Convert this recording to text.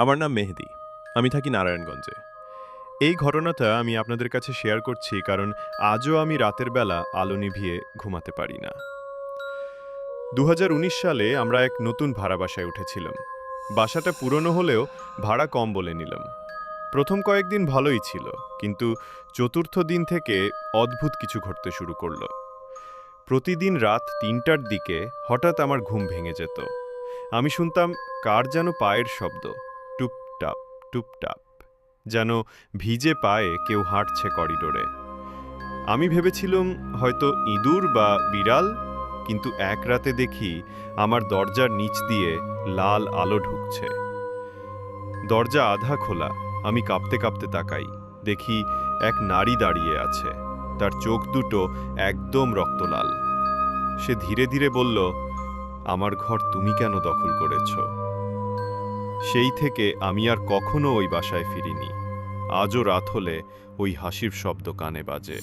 আমার নাম মেহেদি। আমি থাকি নারায়ণগঞ্জে। এই ঘটনাটা আমি আপনাদের কাছে শেয়ার করছি কারণ আজও আমি রাতের বেলা আলো নিভিয়ে ঘুমাতে পারি না। দু হাজার উনিশ সালে আমরা এক নতুন ভাড়া বাসায় উঠেছিলাম। বাসাটা পুরনো হলেও ভাড়া কম বলে নিলাম। প্রথম কয়েকদিন ভালোই ছিল, কিন্তু চতুর্থ দিন থেকে অদ্ভুত কিছু ঘটতে শুরু করল। প্রতিদিন রাত তিনটার দিকে হঠাৎ আমার ঘুম ভেঙে যেত। আমি শুনতাম, কার যেন পায়ের শব্দ? টুপটাপ, যেন ভিজে পায়ে কেউ হাঁটছে করিডোরে। আমি ভেবেছিলাম হয়তো ইঁদুর বা বিড়াল, কিন্তু এক রাতে দেখি আমার দরজার নিচ দিয়ে লাল আলো ঢুকছে। দরজা আধা খোলা, আমি কাঁপতে কাঁপতে তাকাই, দেখি এক নারী দাঁড়িয়ে আছে, তার চোখ দুটো একদম রক্তলাল। সে ধীরে ধীরে বলল, আমার ঘর তুমি কেন দখল করেছ? সেই থেকে আমি আর কখনো ওই বাসায় ফিরিনি। আজও রাত হলে ওই হাসির শব্দ কানে বাজে।